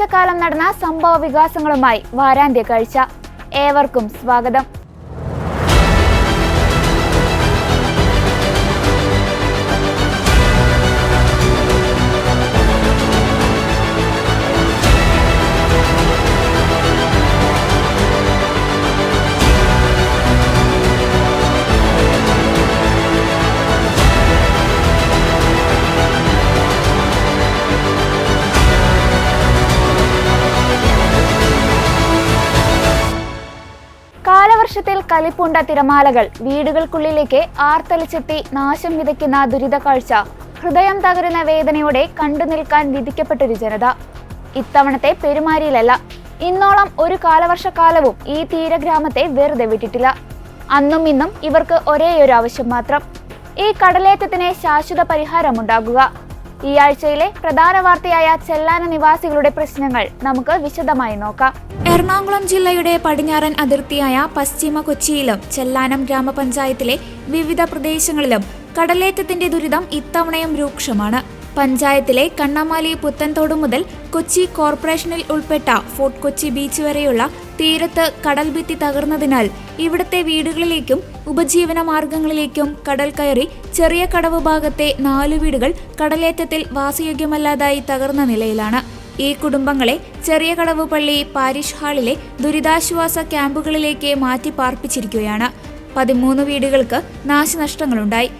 ഒരാഴ്ചക്കാലം നടന്ന സംഭവ വികാസങ്ങളുമായി വാരാന്ത്യ കാഴ്ച ഏവർക്കും സ്വാഗതം. കാലവർഷത്തിൽ കലിപ്പുണ്ട തിരമാലകൾ വീടുകൾക്കുള്ളിലേക്ക് ആർത്തലിച്ചെത്തി നാശം വിതയ്ക്കുന്ന ദുരിത കാഴ്ച. ഹൃദയം തകരുന്ന വേദനയോടെ കണ്ടു നിൽക്കാൻ വിധിക്കപ്പെട്ടൊരു ജനത. ഇത്തവണത്തെ പെരുമാരിയിലല്ല. ഇന്നോളം ഒരു കാലവർഷക്കാലവും ഈ തീരഗ്രാമത്തെ വെറുതെ വിട്ടിട്ടില്ല. അന്നും ഇന്നും ഇവർക്ക് ഒരേയൊരു ആവശ്യം മാത്രം. ഈ കടലേറ്റത്തിന് ശാശ്വത പരിഹാരമുണ്ടാകുക. ഈ ആഴ്ചയിലെ പ്രധാന വാർത്തയായ ചെല്ലാന നിവാസികളുടെ പ്രശ്നങ്ങൾ നമുക്ക് വിശദമായി നോക്കാം. എറണാകുളം ജില്ലയുടെ പടിഞ്ഞാറൻ അതിർത്തിയായ പശ്ചിമ കൊച്ചിയിലും ചെല്ലാനം ഗ്രാമപഞ്ചായത്തിലെ വിവിധ പ്രദേശങ്ങളിലും കടലേറ്റത്തിന്റെ ദുരിതം ഇത്തവണയും രൂക്ഷമാണ്. പഞ്ചായത്തിലെ കണ്ണമാലി പുത്തൻതോട് മുതൽ കൊച്ചി കോർപ്പറേഷനിൽ ഉൾപ്പെട്ട ഫോർട്ട് കൊച്ചി ബീച്ച് വരെയുള്ള തീരത്ത് കടൽഭിത്തി തകർന്നതിനാൽ ഇവിടുത്തെ വീടുകളിലേക്കും ഉപജീവന മാർഗങ്ങളിലേക്കും കടൽ കയറി ചെറിയ കടവ് ഭാഗത്തെ നാലു വീടുകൾ കടലേറ്റത്തിൽ വാസയോഗ്യമല്ലാതായി തകർന്ന നിലയിലാണ്. ഈ കുടുംബങ്ങളെ ചെറിയ കടവ് പള്ളി പാരിഷ് ഹാളിലെ ദുരിതാശ്വാസ ക്യാമ്പുകളിലേക്ക് മാറ്റി പാർപ്പിച്ചിരിക്കുകയാണ് പതിമൂന്ന് വീടുകൾക്ക് നാശനഷ്ടങ്ങളുണ്ടായി.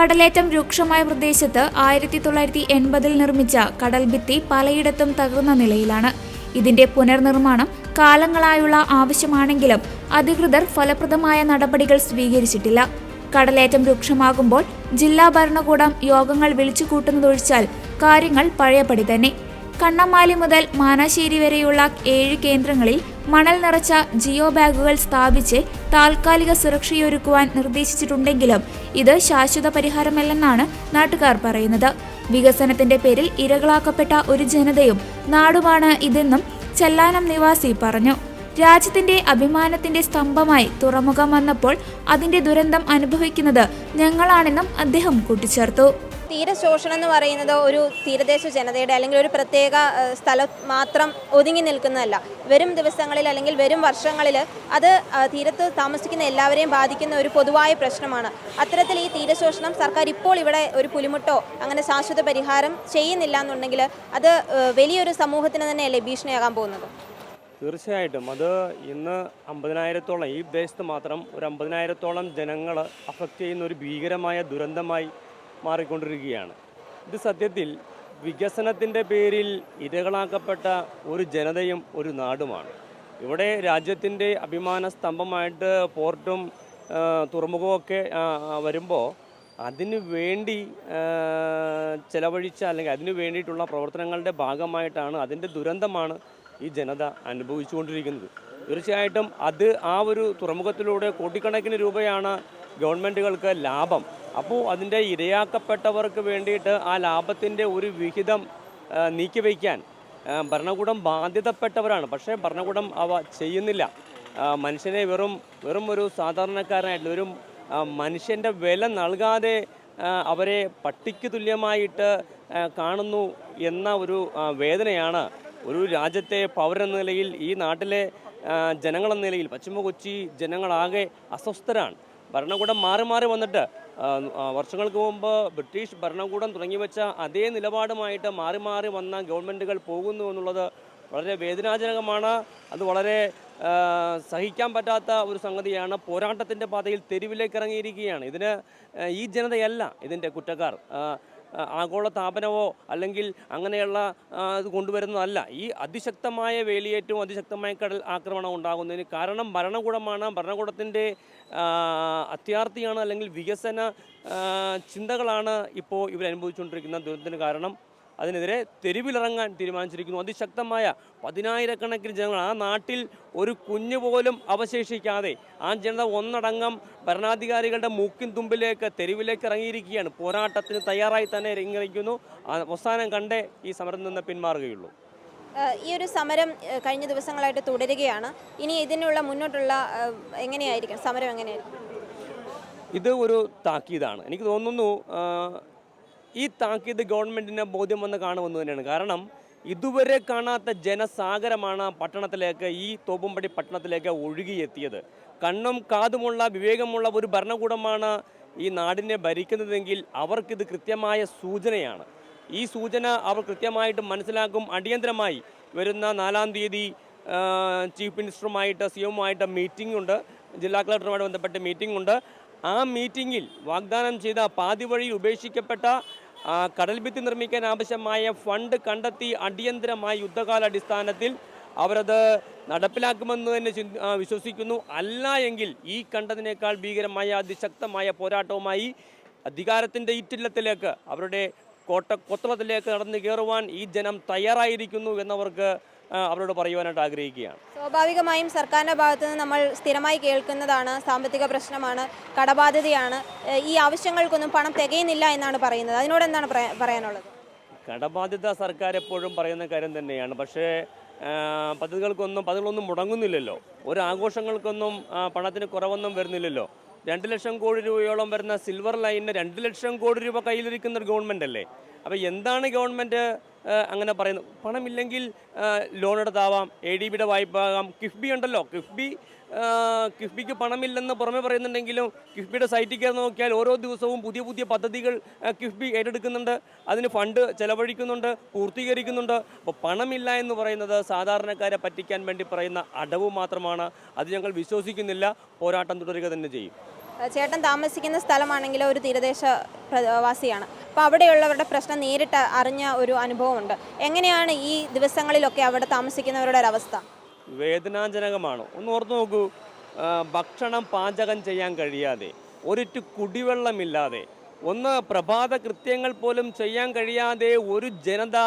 കടലേറ്റം രൂക്ഷമായ പ്രദേശത്ത് ആയിരത്തി തൊള്ളായിരത്തി എൺപതിൽ നിർമ്മിച്ച കടൽഭിത്തി പലയിടത്തും തകർന്ന നിലയിലാണ്. ഇതിന്റെ പുനർനിർമ്മാണം കാലങ്ങളായുള്ള ആവശ്യമാണെങ്കിലും അധികൃതർ ഫലപ്രദമായ നടപടികൾ സ്വീകരിച്ചിട്ടില്ല. കടലേറ്റം രൂക്ഷമാകുമ്പോൾ ജില്ലാ ഭരണകൂടം യോഗങ്ങൾ വിളിച്ചു കൂട്ടുന്നതൊഴിച്ചാൽ കാര്യങ്ങൾ പഴയപടി തന്നെ. കണ്ണമാലി മുതൽ മാനാശ്ശേരി വരെയുള്ള ഏഴ് കേന്ദ്രങ്ങളിൽ മണൽ നിറച്ച ജിയോ ബാഗുകൾ സ്ഥാപിച്ച് താൽക്കാലിക സുരക്ഷയൊരുക്കുവാൻ നിർദ്ദേശിച്ചിട്ടുണ്ടെങ്കിലും ഇത് ശാശ്വത പരിഹാരമല്ലെന്നാണ് നാട്ടുകാർ പറയുന്നത്. വികസനത്തിന്റെ പേരിൽ ഇരകളാക്കപ്പെട്ട ഒരു ജനതയും നാടുമാണ് ഇതെന്നും ചെല്ലാനം നിവാസി പറഞ്ഞു. രാജ്യത്തിന്റെ അഭിമാനത്തിന്റെ സ്തംഭമായി തുറമുഖം വന്നപ്പോൾ അതിന്റെ ദുരന്തം അനുഭവിക്കുന്നത് ഞങ്ങളാണെന്നും അദ്ദേഹം കൂട്ടിച്ചേർത്തു. തീരശോഷണം എന്ന് പറയുന്നത് ഒരു തീരദേശ ജനതയുടെ അല്ലെങ്കിൽ ഒരു പ്രത്യേക സ്ഥലം മാത്രം ഒതുങ്ങി നിൽക്കുന്നതല്ല. വരും ദിവസങ്ങളിൽ അല്ലെങ്കിൽ വരും വർഷങ്ങളിൽ അത് തീരത്ത് താമസിക്കുന്ന എല്ലാവരെയും ബാധിക്കുന്ന ഒരു പൊതുവായ പ്രശ്നമാണ്. അത്തരത്തിൽ ഈ തീരശോഷണം സർക്കാർ ഇപ്പോൾ ഇവിടെ ഒരു പുലിമുട്ടോ അങ്ങനെ ശാശ്വത പരിഹാരം ചെയ്യുന്നില്ല എന്നുണ്ടെങ്കിൽ അത് വലിയൊരു സമൂഹത്തിന് തന്നെയല്ലേ ഭീഷണിയാകാൻ പോകുന്നത്? തീർച്ചയായിട്ടും. അത് ഇന്ന് അമ്പതിനായിരത്തോളം ഈ പ്രദേശത്ത് മാത്രം ഒരു അമ്പതിനായിരത്തോളം ജനങ്ങൾ അഫക്റ്റ് ചെയ്യുന്ന ഒരു ഭീകരമായ ദുരന്തമായി മാറിക്കൊണ്ടിരിക്കുകയാണ്. ഇത് സത്യത്തിൽ വികസനത്തിന്റെ പേരിൽ ഇരകളാക്കപ്പെട്ട ഒരു ജനതയും ഒരു നാടുമാണ്. ഇവിടെ രാജ്യത്തിന്റെ അഭിമാന സ്തംഭമായിട്ട് പോർട്ടും തുറമുഖമൊക്കെ വരുമ്പോൾ അതിനു വേണ്ടി ചെലവഴിച്ച അല്ലെങ്കിൽ അതിനു വേണ്ടിയിട്ടുള്ള പ്രവർത്തനങ്ങളുടെ ഭാഗമായിട്ടാണ് അതിന്റെ ദുരന്തമാണ് ഈ ജനത അനുഭവിച്ചുകൊണ്ടിരിക്കുന്നത്. തീർച്ചയായിട്ടും അത് ആ ഒരു തുറമുഖത്തിലൂടെ കോടിക്കണക്കിന് രൂപയാണ് ഗവൺമെന്റുകൾക്ക് ലാഭം. അപ്പോൾ അതിന്റെ ഇരയാക്കപ്പെട്ടവർക്ക് വേണ്ടിയിട്ട് ആ ലാഭത്തിന്റെ ഒരു വിഹിതം നീക്കിവയ്ക്കാൻ ഭരണകൂടം ബാധ്യതപ്പെട്ടവരാണ്. പക്ഷേ ഭരണകൂടം അവ ചെയ്യുന്നില്ല. മനുഷ്യനെ വെറും വെറും ഒരു സാധാരണക്കാരനായിട്ട് ഒരു മനുഷ്യന്റെ വില നൽകാതെ അവരെ പട്ടിക്ക് തുല്യമായിട്ട് കാണുന്നു എന്ന ഒരു വേദനയാണ് ഒരു രാജ്യത്തെ പൗരെന്ന നിലയിൽ ഈ നാട്ടിലെ ജനങ്ങളെന്ന നിലയിൽ പശ്ചിമ കൊച്ചി ജനങ്ങളാകെ അസ്വസ്ഥരാണ്. ഭരണകൂടം മാറി മാറി വന്നിട്ട് വർഷങ്ങൾക്ക് മുമ്പ് ബ്രിട്ടീഷ് ഭരണകൂടം തുടങ്ങി വെച്ച അതേ നിലപാടുമായിട്ട് മാറി മാറി വന്ന ഗവൺമെന്റുകൾ പോകുന്നു എന്നുള്ളത് വളരെ വേദനാജനകമാണ്. അത് വളരെ സഹിക്കാൻ പറ്റാത്ത ഒരു സംഗതിയാണ്. പോരാട്ടത്തിന്റെ പാതയിൽ തെരുവിലേക്ക് ഇറങ്ങിയിരിക്കുകയാണ്. ഇതിന് ഈ ജനതയല്ല ഇതിന്റെ കുറ്റക്കാർ. ആഗോള താപനമോ അല്ലെങ്കിൽ അങ്ങനെയുള്ള ഇത് കൊണ്ടുവരുന്നതല്ല. ഈ അതിശക്തമായ വേലിയേറ്റവും അതിശക്തമായ കടൽ ആക്രമണം ഉണ്ടാകുന്നതിന് കാരണം ഭരണകൂടമാണ്. ഭരണകൂടത്തിന്റെ അത്യാർത്ഥിയാണ് അല്ലെങ്കിൽ വികസന ചിന്തകളാണ് ഇപ്പോൾ ഇവർ അനുഭവിച്ചുകൊണ്ടിരിക്കുന്ന ദുരന്തത്തിന് കാരണം. അതിനെതിരെ തെരുവിലിറങ്ങാൻ തീരുമാനിച്ചിരിക്കുന്നു. അതിശക്തമായ പതിനായിരക്കണക്കിന് ജനങ്ങൾ ആ നാട്ടിൽ ഒരു കുഞ്ഞു പോലും അവശേഷിക്കാതെ ആ ജനത ഒന്നടങ്കം ഭരണാധികാരികളുടെ മൂക്കിൻ തുമ്പിലേക്ക് തെരുവിലേക്ക് ഇറങ്ങിയിരിക്കുകയാണ്. പോരാട്ടത്തിന് തയ്യാറായി തന്നെ ഇറങ്ങിയിരിക്കുന്നു. അവസാനം കണ്ടേ ഈ സമരം നിന്ന് പിന്മാറുകയുള്ളൂ. ഈ ഒരു സമരം കഴിഞ്ഞ ദിവസങ്ങളായിട്ട് തുടരുകയാണ്. ഇനി ഇതിനുള്ള മുന്നോട്ടുള്ള എങ്ങനെയായിരിക്കും സമരം എങ്ങനെയായിരിക്കും ഇത് ഒരു താക്കീതാണ്. എനിക്ക് തോന്നുന്നു ഈ താക്കീത് ഗവൺമെന്റിന് ബോധ്യം വന്ന് കാണുമെന്ന് തന്നെയാണ്. കാരണം ഇതുവരെ കാണാത്ത ജനസാഗരമാണ് പട്ടണത്തിലേക്ക് ഈ തോപ്പുംപടി പട്ടണത്തിലേക്ക് ഒഴുകിയെത്തിയത്. കണ്ണും കാതുമുള്ള വിവേകമുള്ള ഒരു ഭരണകൂടമാണ് ഈ നാടിനെ ഭരിക്കുന്നതെങ്കിൽ അവർക്കിത് കൃത്യമായ സൂചനയാണ്. ഈ സൂചന അവർ കൃത്യമായിട്ട് മനസ്സിലാക്കും. അടിയന്തരമായി വരുന്ന നാലാം തീയതി ചീഫ് മിനിസ്റ്ററുമായിട്ട് സി എമ്മുമായിട്ട് മീറ്റിംഗ് ഉണ്ട്. ജില്ലാ കളക്ടറുമായിട്ട് ബന്ധപ്പെട്ട് മീറ്റിംഗ് ഉണ്ട്. ആ മീറ്റിങ്ങിൽ വാഗ്ദാനം ചെയ്ത പാതി വഴി ഉപേക്ഷിക്കപ്പെട്ട കടൽഭിത്തി നിർമ്മിക്കാൻ ആവശ്യമായ ഫണ്ട് കണ്ടെത്തി അടിയന്തരമായ യുദ്ധകാലാടിസ്ഥാനത്തിൽ അവരത് നടപ്പിലാക്കുമെന്ന് തന്നെ വിശ്വസിക്കുന്നു. അല്ല എങ്കിൽ ഈ കണ്ടതിനേക്കാൾ ഭീകരമായ അതിശക്തമായ പോരാട്ടവുമായി അധികാരത്തിന്റെ ഈറ്റില്ലത്തിലേക്ക് അവരുടെ കോട്ട കൊത്തളത്തിലേക്ക് നടന്നു കയറുവാൻ ഈ ജനം തയ്യാറായിരിക്കുന്നു എന്നവർക്ക് അവരോട് പറയുവാനായിട്ട് ആഗ്രഹിക്കുകയാണ്. സ്വാഭാവികമായും സർക്കാരിന്റെ ഭാഗത്ത് നിന്ന് നമ്മൾ സ്ഥിരമായി കേൾക്കുന്നതാണ് സാമ്പത്തിക പ്രശ്നമാണ് കടബാധ്യതയാണ്. ഈ ആവശ്യങ്ങൾക്കൊന്നും പണം തികയുന്നില്ല എന്നാണ് പറയുന്നത്. അതിനോട് എന്താണ് പറയാനുള്ളത്? കടബാധ്യത സർക്കാർ എപ്പോഴും പറയുന്ന കാര്യം തന്നെയാണ്. പക്ഷേ പദ്ധതികൾക്കൊന്നും പദ്ധതികളൊന്നും മുടങ്ങുന്നില്ലല്ലോ. ഒരു ആഘോഷങ്ങൾക്കൊന്നും പണത്തിന് കുറവൊന്നും വരുന്നില്ലല്ലോ. രണ്ട് ലക്ഷം കോടി രൂപയോളം വരുന്ന സിൽവർ ലൈനിന് രണ്ട് ലക്ഷം കോടി രൂപ കയ്യിലിരിക്കുന്ന ഒരു ഗവൺമെന്റ് അല്ലേ? അപ്പോൾ എന്താണ് ഗവൺമെന്റ് അങ്ങനെ പറയുന്നത്? പണമില്ലെങ്കിൽ ലോൺ എടുത്താവാം എ ഡി ബിയുടെ വായ്പ ആകാം കിഫ്ബി ഉണ്ടല്ലോ. കിഫ്ബി കിഫ്ബിക്ക് പണമില്ലെന്ന് പുറമെ പറയുന്നുണ്ടെങ്കിലും കിഫ്ബിയുടെ സൈറ്റിൽ കയറി നോക്കിയാൽ ഓരോ ദിവസവും പുതിയ പുതിയ പദ്ധതികൾ കിഫ്ബി ഏറ്റെടുക്കുന്നുണ്ട്. അതിന് ഫണ്ട് ചെലവഴിക്കുന്നുണ്ട് പൂർത്തീകരിക്കുന്നുണ്ട്. അപ്പോൾ പണമില്ല എന്ന് പറയുന്നത് സാധാരണക്കാരെ പറ്റിക്കാൻ വേണ്ടി പറയുന്ന അടവ് മാത്രമാണ്. അത് ഞങ്ങൾ വിശ്വസിക്കുന്നില്ല. പോരാട്ടം തുടരുക തന്നെ ചെയ്യും. ചേട്ടൻ താമസിക്കുന്ന സ്ഥലമാണെങ്കിൽ ഒരു തീരദേശ പ്രവാസിയാണ്. അപ്പോൾ അവിടെയുള്ളവരുടെ പ്രശ്നം നേരിട്ട് അറിഞ്ഞ ഒരു അനുഭവമുണ്ട്. എങ്ങനെയാണ് ഈ ദിവസങ്ങളിലൊക്കെ അവിടെ താമസിക്കുന്നവരുടെ ഒരവസ്ഥ? വേദനാജനകമാണ്. ഒന്ന് ഓർത്ത് നോക്കൂ ഭക്ഷണം പാചകം ചെയ്യാൻ കഴിയാതെ ഒരിറ്റു കുടിവെള്ളമില്ലാതെ ഒന്ന് പ്രഭാത കൃത്യങ്ങൾ പോലും ചെയ്യാൻ കഴിയാതെ ഒരു ജനത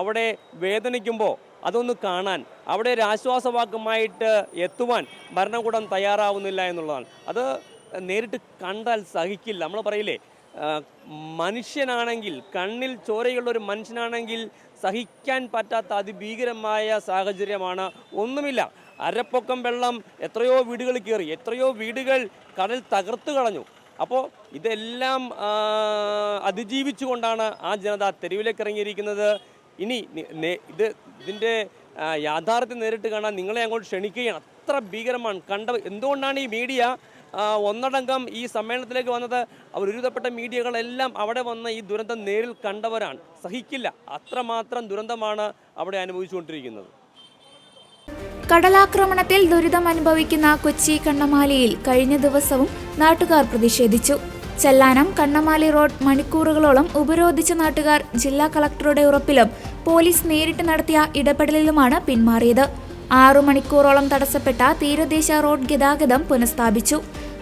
അവിടെ വേദനിക്കുമ്പോൾ അതൊന്ന് കാണാൻ അവിടെ ഒരു ആശ്വാസവാക്കുമായിട്ട് എത്തുവാൻ ഭരണകൂടം തയ്യാറാവുന്നില്ല എന്നുള്ളതാണ്. അത് നേരിട്ട് കണ്ടാൽ സഹിക്കില്ല. നമ്മൾ പറയില്ലേ മനുഷ്യനാണെങ്കിൽ കണ്ണിൽ ചോരയുള്ള ഒരു മനുഷ്യനാണെങ്കിൽ സഹിക്കാൻ പറ്റാത്ത അതിഭീകരമായ സാഹചര്യമാണ് ഒന്നുമില്ല. അരപ്പൊക്കം വെള്ളം എത്രയോ വീടുകൾ കയറി എത്രയോ വീടുകൾ കടൽ തകർത്തു കളഞ്ഞു. അപ്പോൾ ഇതെല്ലാം അതിജീവിച്ചുകൊണ്ടാണ് ആ ജനത തെരുവിലേക്ക് ഇറങ്ങിയിരിക്കുന്നത്. ഇനി ഇത് ഇതിന്റെ യാഥാർത്ഥ്യം നേരിട്ട് കാണാൻ നിങ്ങളെ അങ്ങോട്ട് ക്ഷണിക്കുകയാണ്. അത്ര ഭീകരമാണ്. കണ്ട എന്തുകൊണ്ടാണ് ഈ മീഡിയ ഒന്നടങ്കം ഈ സമ്മേളനത്തിലേക്ക് വന്നത് അവർ ഒരുവിധപ്പെട്ട മീഡിയകളെല്ലാം അവിടെ വന്ന് ഈ ദുരന്തം നേരിൽ കണ്ടവരാണ്. സഹിക്കില്ല. അത്രമാത്രം ദുരന്തമാണ് അവിടെ അനുഭവിച്ചുകൊണ്ടിരിക്കുന്നത്. കടലാക്രമണത്തിൽ ദുരിതം അനുഭവിക്കുന്ന കൊച്ചി കണ്ണമാലിയിൽ കഴിഞ്ഞ ദിവസവും നാട്ടുകാർ പ്രതിഷേധിച്ചു. ചെല്ലാനം കണ്ണമാലി റോഡ് മണിക്കൂറുകളോളം ഉപരോധിച്ച നാട്ടുകാർ ജില്ലാ കളക്ടറുടെ ഉറപ്പിലും പോലീസ് നേരിട്ട് നടത്തിയ ഇടപെടലിലുമാണ് പിന്മാറിയത്. ആറു മണിക്കൂറോളം തടസ്സപ്പെട്ട തീരദേശ റോഡ് ഗതാഗതം പുനഃസ്ഥാപിച്ചു.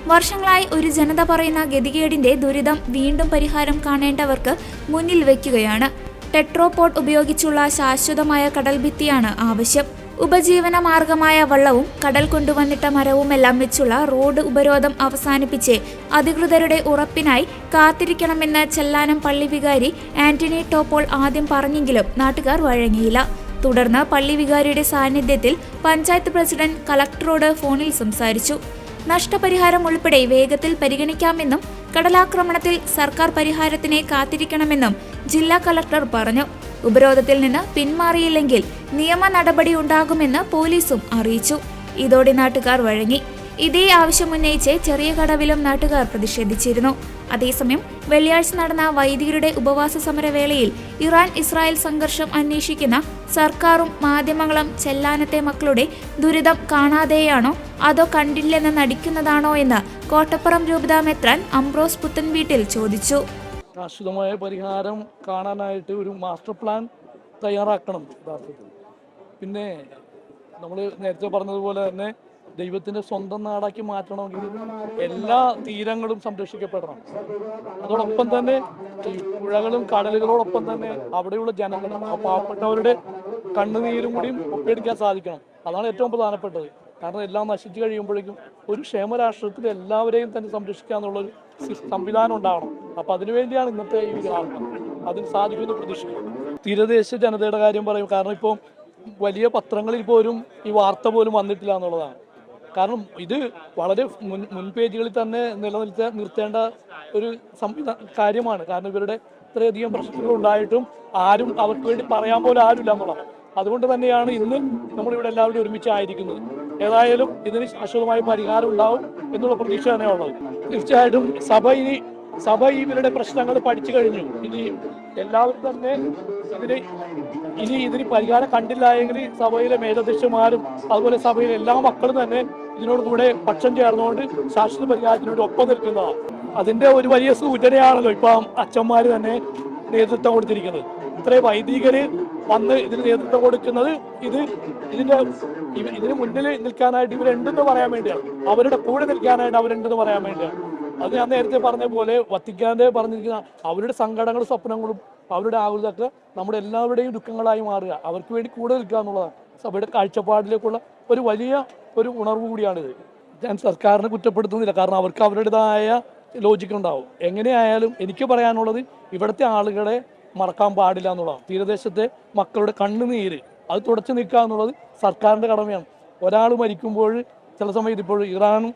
വർഷങ്ങളായി ഒരു ജനത പറയുന്ന ഗതികേടിന്റെ ദുരിതം വീണ്ടും പരിഹാരം കാണേണ്ടവർക്ക് മുന്നിൽ വയ്ക്കുകയാണ് ടെട്രോപോട്ട് ഉപയോഗിച്ചുള്ള ശാശ്വതമായ കടൽഭിത്തിയാണ് ആവശ്യം. ഉപജീവന മാർഗമായ വള്ളവും കടൽ കൊണ്ടുവന്നിട്ട മരവുമെല്ലാം വെച്ചുള്ള റോഡ് ഉപരോധം അവസാനിപ്പിച്ച് അധികൃതരുടെ ഉറപ്പിനായി കാത്തിരിക്കണമെന്ന് ചെല്ലാനം പള്ളി വികാരി ആന്റണി ടോപ്പോൾ ആദ്യം പറഞ്ഞെങ്കിലും നാട്ടുകാർ വഴങ്ങിയില്ല. തുടർന്ന് പള്ളി വികാരിയുടെ സാന്നിധ്യത്തിൽ പഞ്ചായത്ത് പ്രസിഡന്റ് കളക്ടറോട് ഫോണിൽ സംസാരിച്ചു. നഷ്ടപരിഹാരം ഉൾപ്പെടെ വേഗത്തിൽ പരിഗണിക്കാമെന്നും കടലാക്രമണത്തിൽ സർക്കാർ പരിഹാരത്തിനെ കാത്തിരിക്കണമെന്നും ജില്ലാ കളക്ടർ പറഞ്ഞു. ഉപരോധത്തിൽ നിന്ന് പിന്മാറിയില്ലെങ്കിൽ നിയമ നടപടി ഉണ്ടാകുമെന്ന് പോലീസും അറിയിച്ചു. ഇതോടെ നാട്ടുകാർ വഴങ്ങി. ഇതേ ആവശ്യമുന്നയിച്ച് ചെറിയ കടവിലും നാട്ടുകാർ പ്രതിഷേധിച്ചിരുന്നു. അതേസമയം വെള്ളിയാഴ്ച നടന്ന വൈദികരുടെ ഉപവാസ സമരവേളയിൽ ഇറാൻ ഇസ്രായേൽ സംഘർഷം അന്വേഷിക്കുന്ന സർക്കാരും മാധ്യമങ്ങളും ചെല്ലാനത്തെ മക്കളുടെ ദുരിതം കാണാതെയാണോ അതോ കണ്ടില്ലെന്ന് നടിക്കുന്നതാണോ എന്ന് കോട്ടപ്പുറം രൂപതാ മെത്രാൻ അംബ്രോസ് പുത്തൻ വീട്ടിൽ ചോദിച്ചു. ശാശ്വതമായ പരിഹാരം കാണാനായിട്ട് ഒരു മാസ്റ്റർ പ്ലാൻ തയ്യാറാക്കണം യഥാർത്ഥത്തിൽ. പിന്നെ നമ്മൾ നേരത്തെ പറഞ്ഞതുപോലെ തന്നെ ദൈവത്തിന്റെ സ്വന്തം നാടാക്കി മാറ്റണമെങ്കിൽ എല്ലാ തീരങ്ങളും സംരക്ഷിക്കപ്പെടണം. അതോടൊപ്പം തന്നെ ഈ പുഴകളും കടലുകളോടൊപ്പം തന്നെ അവിടെയുള്ള ജനങ്ങളും പാവപ്പെട്ടവരുടെ കണ്ണുനീരും കൂടിയും ഒപ്പിയെടുക്കാൻ സാധിക്കണം. അതാണ് ഏറ്റവും പ്രധാനപ്പെട്ടത്. കാരണം എല്ലാം നശിച്ചു കഴിയുമ്പോഴേക്കും ഒരു ക്ഷേമരാഷ്ട്രത്തിൽ എല്ലാവരെയും തന്നെ സംരക്ഷിക്കാന്നുള്ളൊരു ഒരു സംവിധാനം ഉണ്ടാവണം. അപ്പൊ അതിനുവേണ്ടിയാണ് ഇന്നത്തെ ഈ ആൾക്കാർ അതിന് സാധിക്കുമെന്ന് പ്രതീക്ഷിക്കുന്നു. തീരദേശ ജനതയുടെ കാര്യം പറയും കാരണം ഇപ്പോൾ വലിയ പത്രങ്ങളിൽ പോലും ഈ വാർത്ത പോലും വന്നിട്ടില്ല എന്നുള്ളതാണ്. കാരണം ഇത് വളരെ മുൻ മുൻപേജുകളിൽ തന്നെ നിലനിർത്ത നിർത്തേണ്ട ഒരു കാര്യമാണ്. കാരണം ഇവരുടെ ഇത്രയധികം പ്രശ്നങ്ങൾ ഉണ്ടായിട്ടും ആരും അവർക്ക് വേണ്ടി പറയാൻ പോലും ആരുമില്ല എന്നുള്ളത്. അതുകൊണ്ട് തന്നെയാണ് ഇന്ന് നമ്മളിവിടെ എല്ലാവരും ഒരുമിച്ചായിരിക്കുന്നത് ഏതായാലും ഇതിന് ശാശ്വതമായ പരിഹാരം ഉണ്ടാവും എന്നുള്ള പ്രതീക്ഷ തന്നെയാണുള്ളത് തീർച്ചയായിട്ടും സഭ ഇനി സഭ ഇവരുടെ പ്രശ്നങ്ങൾ പഠിച്ചു കഴിഞ്ഞു. ഇനി എല്ലാവരും തന്നെ ഇതിന് ഇനി ഇതിന് പരിഹാരം കണ്ടില്ല എങ്കിൽ സഭയിലെ മേലധ്യക്ഷന്മാരും അതുപോലെ സഭയിലെ എല്ലാ മക്കളും തന്നെ ഇതിനോട് കൂടെ പക്ഷം ചേർന്നുകൊണ്ട് ശാശ്വത പരിഹാരത്തിനോട് ഒപ്പം നിൽക്കുന്നതാണ് അതിന്റെ ഒരു വലിയ സൂചനയാണല്ലോ ഇപ്പം അച്ഛന്മാർ തന്നെ നേതൃത്വം കൊടുത്തിരിക്കുന്നത്. ഇത്രയും വൈദികര് വന്ന് ഇതിന് നേതൃത്വം കൊടുക്കുന്നത് ഇത് ഇതിന്റെ ഇതിന് മുന്നിൽ നിൽക്കാനായിട്ട് ഇവരുണ്ടെന്ന് പറയാൻ വേണ്ടിയാണ്. അവരുടെ കൂടെ നിൽക്കാനായിട്ട് അവരുണ്ടെന്ന് പറയാൻ വേണ്ടിയാണ്. അത് ഞാൻ നേരത്തെ പറഞ്ഞ പോലെ വത്തിക്കാന്റെ പറഞ്ഞിരിക്കുന്ന അവരുടെ സങ്കടങ്ങളും സ്വപ്നങ്ങളും അവരുടെ ആകുലതൊക്കെ നമ്മുടെ എല്ലാവരുടെയും ദുഃഖങ്ങളായി മാറുക. അവർക്ക് വേണ്ടി കൂടെ നിൽക്കുക എന്നുള്ളതാണ്. സഭയുടെ കാഴ്ചപ്പാടിലേക്കുള്ള ഒരു വലിയ ഒരു ഉണർവ് കൂടിയാണിത്. ഞാൻ സർക്കാരിനെ കുറ്റപ്പെടുത്തുന്നില്ല. കാരണം അവർക്ക് അവരുടേതായ ലോജിക്ക് ഉണ്ടാവും. എങ്ങനെയായാലും എനിക്ക് പറയാനുള്ളത് ഇവിടുത്തെ ആളുകളെ മറക്കാൻ പാടില്ല എന്നുള്ളതാണ്. തീരദേശത്തെ മക്കളുടെ കണ്ണുനീര് അത് തുടച്ചു നിൽക്കുക എന്നുള്ളത് സർക്കാരിന്റെ കടമയാണ്. ഒരാൾ മരിക്കുമ്പോൾ ചില സമയത്ത് ഇപ്പോൾ ഇറാനും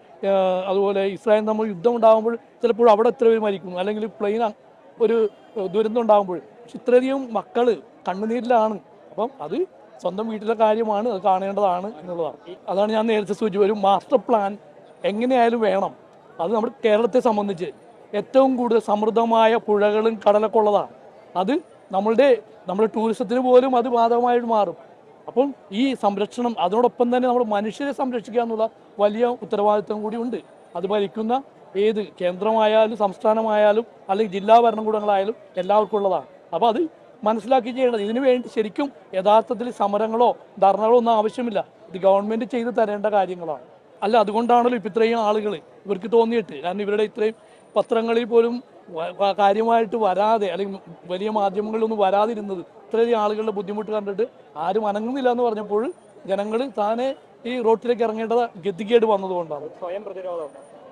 അതുപോലെ ഇസ്രായേലും തമ്മിൽ യുദ്ധം ഉണ്ടാകുമ്പോൾ ചിലപ്പോൾ അവിടെ എത്ര പേര് മരിക്കും. അല്ലെങ്കിൽ പ്ലെയിൻ ഒരു ദുരന്തം ഉണ്ടാകുമ്പോൾ പക്ഷെ ഇത്രയധികം മക്കൾ കണ്ണുനീരിലാണ്. അപ്പം അത് സ്വന്തം വീട്ടിലെ കാര്യമാണ് അത് കാണേണ്ടതാണ് എന്നുള്ളതാണ്. അതാണ് ഞാൻ നേരത്തെ സൂചിപ്പിച്ചത് ഒരു മാസ്റ്റർ പ്ലാൻ എങ്ങനെയായാലും വേണം. അത് നമ്മുടെ കേരളത്തെ സംബന്ധിച്ച് ഏറ്റവും കൂടുതൽ സമൃദ്ധമായ പുഴകളും കടലൊക്കെ ഉള്ളതാണ്. അത് നമ്മളുടെ നമ്മുടെ ടൂറിസത്തിന് പോലും അത് ബാധകമായിട്ട് മാറും. അപ്പം ഈ സംരക്ഷണം അതോടൊപ്പം തന്നെ നമ്മൾ മനുഷ്യരെ സംരക്ഷിക്കുക എന്നുള്ള വലിയ ഉത്തരവാദിത്വം കൂടി ഉണ്ട്. അത് ഭരിക്കുന്ന ഏത് കേന്ദ്രമായാലും സംസ്ഥാനമായാലും അല്ലെങ്കിൽ ജില്ലാ ഭരണകൂടങ്ങളായാലും എല്ലാവർക്കും ഉള്ളതാണ്. അപ്പോൾ അത് മനസ്സിലാക്കി ചെയ്യേണ്ടത്. ഇതിനു വേണ്ടി ശരിക്കും യഥാർത്ഥത്തിൽ സമരങ്ങളോ ധർണകളോ ഒന്നും ആവശ്യമില്ല. ഇത് ഗവൺമെന്റ് ചെയ്തു തരേണ്ട കാര്യങ്ങളാണ്. അല്ല അതുകൊണ്ടാണല്ലോ ഇപ്പം ഇത്രയും ആളുകൾ ഇവർക്ക് തോന്നിയിട്ട്. കാരണം ഇവരുടെ ഇത്രയും പത്രങ്ങളിൽ പോലും കാര്യമായിട്ട് വരാതെ അല്ലെങ്കിൽ വലിയ മാധ്യമങ്ങളിലൊന്നും വരാതിരുന്നത് ഇത്രയധികം ആളുകളുടെ ബുദ്ധിമുട്ട് കണ്ടിട്ട് ആരും അനങ്ങുന്നില്ല എന്ന് പറഞ്ഞപ്പോൾ ജനങ്ങൾ താനെ ഈ റോട്ടിലേക്ക് ഇറങ്ങേണ്ടത് ഗതികേട് വന്നതുകൊണ്ടാണ്. സ്വയം പ്രതിരോധം.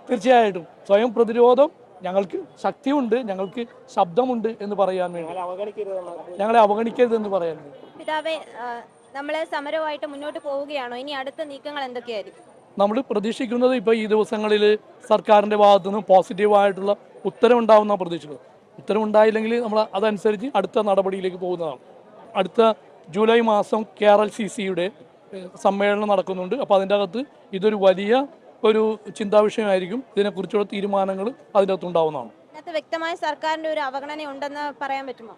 തീർച്ചയായിട്ടും. സ്വയം പ്രതിരോധം ഞങ്ങൾക്ക് ശക്തിയുണ്ട് ഞങ്ങൾക്ക് ശബ്ദമുണ്ട് എന്ന് പറയാൻ വേണ്ടി. ഞങ്ങളെ അവഗണിക്കരുത് എന്ന് പറയാൻ വേണ്ടി. പിതാവേ നമ്മൾ സമരവുമായിട്ട് മുന്നോട്ട് പോവുകയാണോ? ഇനി അടുത്ത നീക്കങ്ങൾ എന്തൊക്കെയായിരിക്കും? നമ്മൾ പ്രതീക്ഷിക്കുന്നത് ഇപ്പോൾ ഈ ദിവസങ്ങളിൽ സർക്കാരിന്റെ ഭാഗത്തു നിന്ന് പോസിറ്റീവായിട്ടുള്ള ഉത്തരവുണ്ടാവുന്ന പ്രതീക്ഷിക്കുന്നത്. ഉത്തരവുണ്ടായില്ലെങ്കിൽ നമ്മൾ അതനുസരിച്ച് അടുത്ത നടപടിയിലേക്ക് പോകുന്നതാണ്. അടുത്ത ജൂലൈ മാസം കെ ആർ എൽ സി സിയുടെ സമ്മേളനം നടക്കുന്നുണ്ട്. അപ്പോൾ അതിന്റെ അകത്ത് ഇതൊരു വലിയ ഒരു ചിന്താ വിഷയമായിരിക്കും. ഇതിനെക്കുറിച്ചുള്ള തീരുമാനങ്ങൾ അതിന്റെ അകത്ത് ഉണ്ടാവുന്നതാണ് വ്യക്തമായ സർക്കാരിന്റെ ഒരു അവഗണന ഉണ്ടെന്ന് പറയാൻ പറ്റുമോ?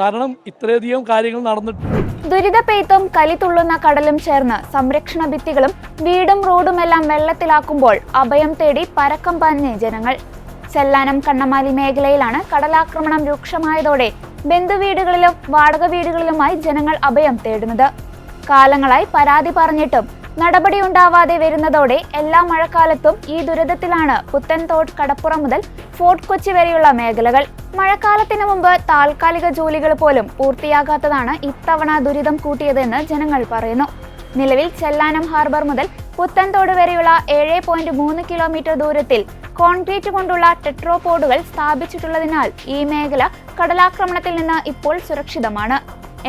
കാരണം ഇത്രയധികം കാര്യങ്ങൾ നടന്നിട്ടുണ്ട് ദുരിതപ്പെയ്ത്തും കലിതുള്ളുന്ന കടലും ചേർന്ന് സംരക്ഷണ ഭിത്തികളും വീടും റോഡുമെല്ലാം വെള്ളത്തിലാക്കുമ്പോൾ അഭയം തേടി പരക്കം പാഞ്ഞ് ജനങ്ങൾ. ചെല്ലാനം കണ്ണമാലി മേഖലയിലാണ് കടലാക്രമണം രൂക്ഷമായതോടെ ബന്ധുവീടുകളിലും വാടക വീടുകളിലുമായി ജനങ്ങൾ അഭയം തേടുന്നത്. കാലങ്ങളായി പരാതി പറഞ്ഞിട്ടും നടപടി ഉണ്ടാവാതെ വരുന്നതോടെ എല്ലാ മഴക്കാലത്തും ഈ ദുരിതത്തിലാണ് പുത്തൻതോട് കടപ്പുറം മുതൽ ഫോർട്ട് കൊച്ചി വരെയുള്ള മേഖലകൾ. മഴക്കാലത്തിന് മുമ്പ് താൽക്കാലിക ജോലികൾ പോലും പൂർത്തിയാകാത്തതാണ് ഇത്തവണ ദുരിതം കൂട്ടിയതെന്ന് ജനങ്ങൾ പറയുന്നു. നിലവിൽ ചെല്ലാനം ഹാർബർ മുതൽ പുത്തൻതോട് വരെയുള്ള ഏഴ് പോയിന്റ് മൂന്ന് കിലോമീറ്റർ ദൂരത്തിൽ കോൺക്രീറ്റ് കൊണ്ടുള്ള ടെട്രോപോഡുകൾ സ്ഥാപിച്ചിട്ടുള്ളതിനാൽ ഈ മേഖല കടലാക്രമണത്തിൽ നിന്ന് ഇപ്പോൾ സുരക്ഷിതമാണ്.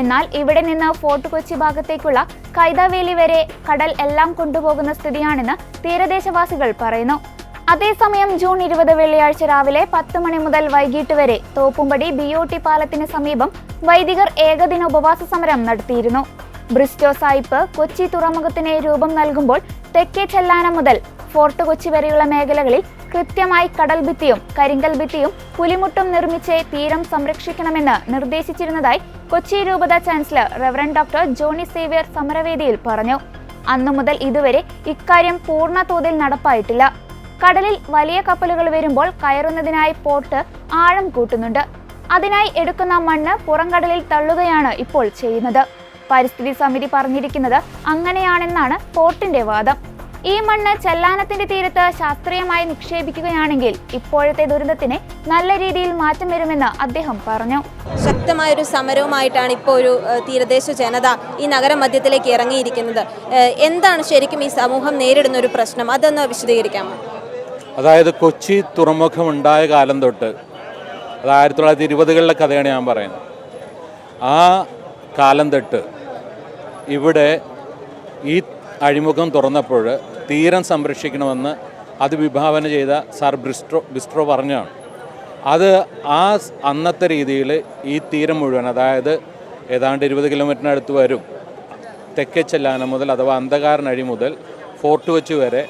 എന്നാൽ ഇവിടെ നിന്ന് ഫോർട്ട് കൊച്ചി ഭാഗത്തേക്കുള്ള കൈതവേലി വരെ കടൽ എല്ലാം കൊണ്ടുപോകുന്ന സ്ഥിതിയാണെന്ന് തീരദേശവാസികൾ പറയുന്നു. അതേസമയം ജൂൺ ഇരുപത് വെള്ളിയാഴ്ച രാവിലെ പത്ത് മണി മുതൽ വൈകിട്ട് വരെ തോപ്പുംപടി ബി ഒ ടി പാലത്തിന് സമീപം വൈദികർ ഏകദിന ഉപവാസ സമരം നടത്തിയിരുന്നു. ബ്രിസ്റ്റോ സായിപ്പ് കൊച്ചി തുറമുഖത്തിന് രൂപം നൽകുമ്പോൾ തെക്കേ ചെല്ലാനം മുതൽ ഫോർട്ട് കൊച്ചി വരെയുള്ള മേഖലകളിൽ കൃത്യമായി കടൽ ഭിത്തിയും കരിങ്കൽ ഭിത്തിയും പുലിമുട്ടും നിർമ്മിച്ച് തീരം സംരക്ഷിക്കണമെന്ന് നിർദ്ദേശിച്ചിരുന്നതായി കൊച്ചി രൂപത chancellor reverend doctor Johnny Xavier സമരവേദിയിൽ പറഞ്ഞു. അന്നു മുതൽ ഇതുവരെ ഇക്കാര്യം പൂർണ തോതിൽ നടപ്പായിട്ടില്ല. കടലിൽ വലിയ കപ്പലുകൾ വരുമ്പോൾ കയറുന്നതിനായി പോർട്ട് ആഴം കൂട്ടുന്നുണ്ട്. അതിനായി എടുക്കുന്ന മണ്ണ് പുറംകടലിൽ തള്ളുകയാണ് ഇപ്പോൾ ചെയ്യുന്നത്. പരിസ്ഥിതി സമിതി പറഞ്ഞിരിക്കുന്നത് അങ്ങനെയാണെന്നാണ് പോർട്ടിന്റെ വാദം. ഈ മണ്ണ് ചെല്ലാനത്തിന്റെ തീരത്ത് ശാസ്ത്രീയമായി നിക്ഷേപിക്കുകയാണെങ്കിൽ ഇപ്പോഴത്തെ ദുരന്തത്തിന് നല്ല രീതിയിൽ മാറ്റം വരുമെന്ന് അദ്ദേഹം പറഞ്ഞു. ശക്തമായ ഒരു സമരവുമായിട്ടാണ് ഇപ്പോൾ ഒരു തീരദേശ ജനത ഈ നഗരമധ്യത്തിലേക്ക് ഇറങ്ങിയിരിക്കുന്നത്. എന്താണ് ശരിക്കും ഈ സമൂഹം നേരിടുന്ന ഒരു പ്രശ്നം? അതൊന്ന് വിശദീകരിക്കാമോ? അതായത് കൊച്ചി തുറമുഖം ഉണ്ടായ കാലം തൊട്ട് അത് ആയിരത്തി തൊള്ളായിരത്തി ഇരുപതുകളിലെ കഥയാണ് ഞാൻ പറയുന്നത്. ആ കാലം തൊട്ട് ഇവിടെ ഈ അഴിമുഖം തുറന്നപ്പോൾ തീരം സംരക്ഷിക്കണമെന്ന് അത് വിഭാവന ചെയ്ത സാർ ബ്രിസ്ട്രോ ബിസ്ട്രോ പറഞ്ഞാണ്. അത് ആ അന്നത്തെ രീതിയിൽ ഈ തീരം മുഴുവൻ അതായത് ഏതാണ്ട് ഇരുപത് കിലോമീറ്ററിനടുത്ത് വരും തെക്കേ മുതൽ അഥവാ അന്ധകാരനഴി മുതൽ ഫോർട്ട് കൊച്ചി വരെ